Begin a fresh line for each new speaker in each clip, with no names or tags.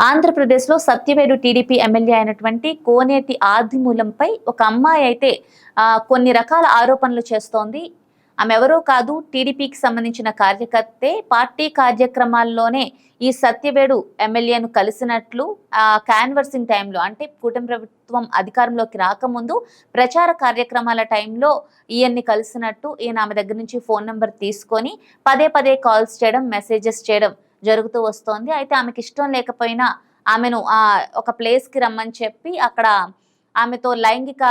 ఆంధ్రప్రదేశ్లో Satyavedu TDP MLA అయినటువంటి కోనేటి ఆదిమూలంపై ఒక అమ్మాయి అయితే కొన్ని రకాల ఆరోపణలు చేస్తోంది. ఆమె ఎవరో కాదు టీడీపీకి సంబంధించిన కార్యకర్తే. పార్టీ కార్యక్రమాల్లోనే ఈ సత్యవేడు ఎమ్మెల్యేను కలిసినట్లు ఆ క్యాన్వర్సింగ్ టైంలో అంటే కూటమి ప్రభుత్వం అధికారంలోకి రాకముందు ప్రచార కార్యక్రమాల టైంలో ఈయన్ని కలిసినట్టు ఈయన ఆమె దగ్గర నుంచి ఫోన్ నెంబర్ తీసుకొని పదే పదే కాల్స్ చేయడం మెసేజెస్ చేయడం జరుగుతూ వస్తోంది. అయితే ఆమెకి ఇష్టం లేకపోయినా ఆమెను ఆ ఒక ప్లేస్కి రమ్మని చెప్పి అక్కడ ఆమెతో లైంగిక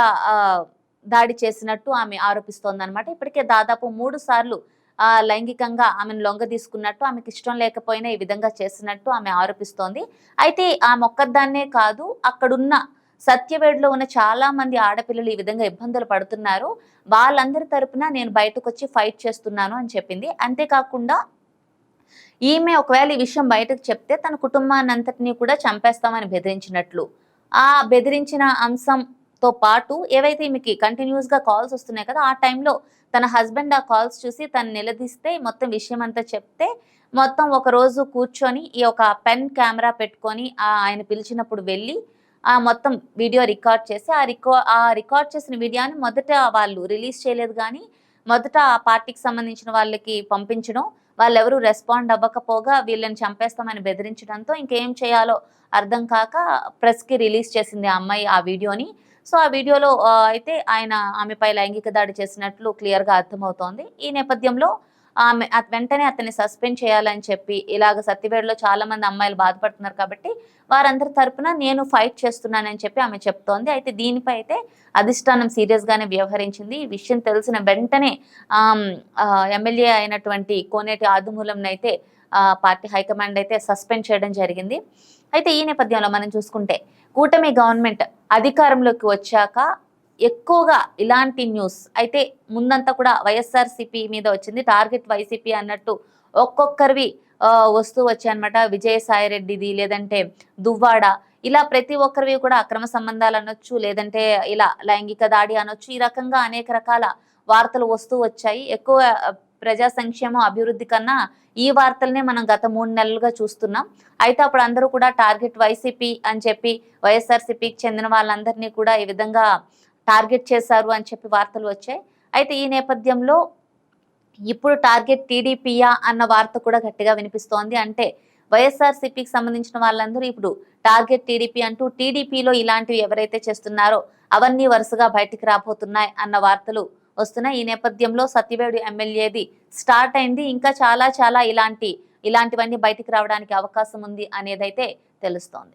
దాడి చేసినట్టు ఆమె ఆరోపిస్తోంది అనమాట ఇప్పటికే దాదాపు మూడు సార్లు ఆ, లైంగికంగా ఆమెను లొంగ తీసుకున్నట్టు ఆమెకి ఇష్టం లేకపోయినా ఈ విధంగా చేసినట్టు ఆమె ఆరోపిస్తోంది. అయితే ఆమె ఒక్కదాన్నే కాదు అక్కడున్న సత్యవేడులో ఉన్న చాలా మంది ఆడపిల్లలు ఈ విధంగా ఇబ్బందులు పడుతున్నారు. వాళ్ళందరి తరపున నేను బయటకు వచ్చి ఫైట్ చేస్తున్నాను అని చెప్పింది. అంతేకాకుండా ఈమె ఒకవేళ ఈ విషయం బయటకు చెప్తే తన కుటుంబాన్ని అంతటినీ కూడా చంపేస్తామని బెదిరించినట్లు. ఆ బెదిరించిన అంశంతో పాటు ఏవైతే ఈమెకి కంటిన్యూస్గా కాల్స్ వస్తున్నాయి కదా ఆ టైంలో తన హస్బెండ్ ఆ కాల్స్ చూసి తను నిలదీస్తే మొత్తం విషయం అంతా చెప్తే మొత్తం ఒక రోజు కూర్చొని ఈ ఒక పెన్ కెమెరా పెట్టుకొని ఆ ఆయన పిలిచినప్పుడు వెళ్ళి ఆ మొత్తం వీడియో రికార్డ్ చేసి ఆ రికా ఆ రికార్డ్ చేసిన వీడియోని మొదట వాళ్ళు రిలీజ్ చేయలేదు కానీ మొదట ఆ పార్టీకి సంబంధించిన వాళ్ళకి పంపించడం వాళ్ళెవరూ రెస్పాండ్ అవ్వకపోగా వీళ్ళని చంపేస్తామని బెదిరించడంతో ఇంకేం చేయాలో అర్థం కాక ప్రెస్కి రిలీజ్ చేసింది ఆ అమ్మాయి ఆ వీడియోని. సో ఆ వీడియోలో అయితే ఆయన ఆమెపై లైంగిక దాడి చేసినట్లు క్లియర్గా అర్థమవుతోంది. ఈ నేపథ్యంలో ఆమె వెంటనే అతన్ని సస్పెండ్ చేయాలని చెప్పి ఇలాగ సత్యవేడులో చాలా మంది అమ్మాయిలు బాధపడుతున్నారు కాబట్టి వారందరి తరపున నేను ఫైట్ చేస్తున్నానని చెప్పి ఆమె చెప్తోంది. అయితే దీనిపై అయితే అధిష్టానం సీరియస్గానే వ్యవహరించింది. ఈ విషయం తెలిసిన వెంటనే ఎమ్మెల్యే అయినటువంటి కోనేటి ఆదుమూలంనైతే అయితే పార్టీ హైకమాండ్ అయితే సస్పెండ్ చేయడం జరిగింది. అయితే ఈ నేపథ్యంలో మనం చూసుకుంటే కూటమి గవర్నమెంట్ అధికారంలోకి వచ్చాక ఎక్కువగా ఇలాంటి న్యూస్ అయితే ముందంతా కూడా వైఎస్ఆర్సీపీ మీద వచ్చింది. టార్గెట్ వైసీపీ అన్నట్టు ఒక్కొక్కరివి వస్తూ వచ్చాయన్నమాట. విజయసాయిరెడ్డిది లేదంటే దువ్వాడ. ఇలా ప్రతి ఒక్కరివి కూడా అక్రమ సంబంధాలు అనొచ్చు లేదంటే ఇలా లైంగిక దాడి అనొచ్చు ఈ రకంగా అనేక రకాల వార్తలు వస్తూ వచ్చాయి. ఎక్కువ ప్రజా సంక్షేమం అభివృద్ధి కన్నా ఈ వార్తలనే మనం గత మూడు నెలలుగా చూస్తున్నాం. అయితే అప్పుడు అందరూ కూడా టార్గెట్ వైసీపీ అని చెప్పి వైఎస్ఆర్సీపీకి చెందిన వాళ్ళందరినీ కూడా ఈ విధంగా టార్గెట్ చేశారు అని చెప్పి వార్తలు వచ్చాయి. అయితే ఈ నేపథ్యంలో ఇప్పుడు టార్గెట్ టీడీపీయా అన్న వార్త కూడా గట్టిగా వినిపిస్తోంది. అంటే వైఎస్ఆర్సీపీకి సంబంధించిన వాళ్ళందరూ ఇప్పుడు టార్గెట్ టీడీపీ అంటూ టీడీపీలో ఇలాంటివి ఎవరైతే చేస్తున్నారో అవన్నీ వరుసగా బయటికి రాబోతున్నాయి అన్న వార్తలు వస్తున్నాయి. ఈ నేపథ్యంలో సత్యవేడు ఎమ్మెల్యేది స్టార్ట్ అయింది. ఇంకా చాలా చాలా ఇలాంటి ఇలాంటివన్నీ బయటికి రావడానికి అవకాశం ఉంది అనేదైతే తెలుస్తోంది.